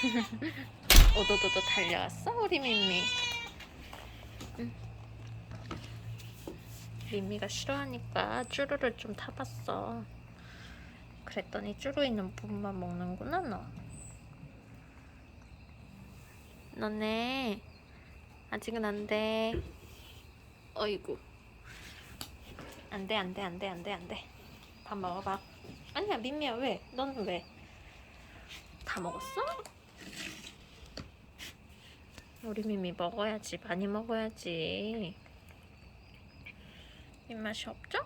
오도도도 달려왔어 우리 민미. 응. 민미가 싫어하니까 쭈루를 좀 타봤어. 그랬더니 쭈루 있는 부분만 먹는구나 너. 너네 아직은 안 돼. 어이구. 안 돼, 안 돼, 안 돼, 안 돼, 안 돼. 밥 먹어봐. 아니야, 민미야, 왜? 넌 왜? 다 먹었어? 우리 민미 먹어야지. 많이 먹어야지. 입맛이 없죠?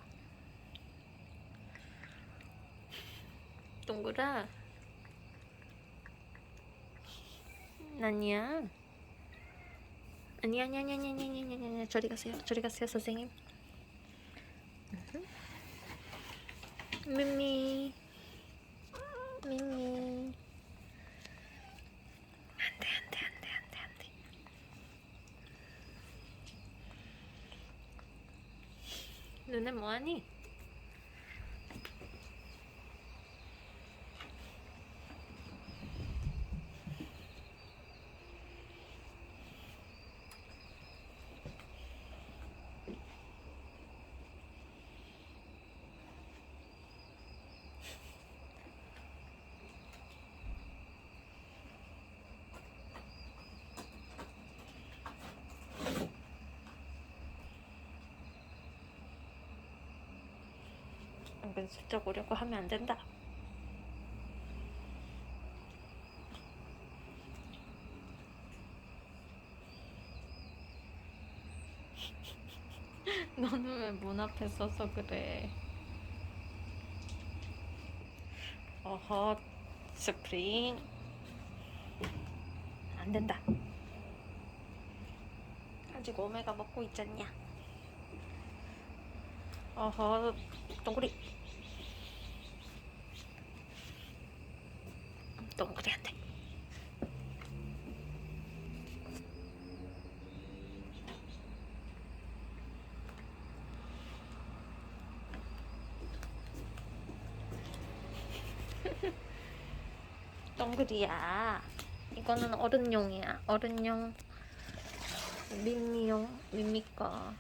동그라. 아니야. 아니 아니 아니 아니 아니 아니 아니 아니 저리 가세요. 저리 가세요, 선생님. 미미. 미미. 안돼 안돼 안돼 안돼 안돼. 눈에 뭐하니? 은근슬쩍 오려고 하면 안 된다. 너는 왜 문 앞에 서서 그래? 어허, 스프링. 안 된다. 아직 오메가 먹고 있잖냐? 어허, 동그리. 돼. 동그리야. 이거는 어른용이야. 어른용. 민미용. 민미 거.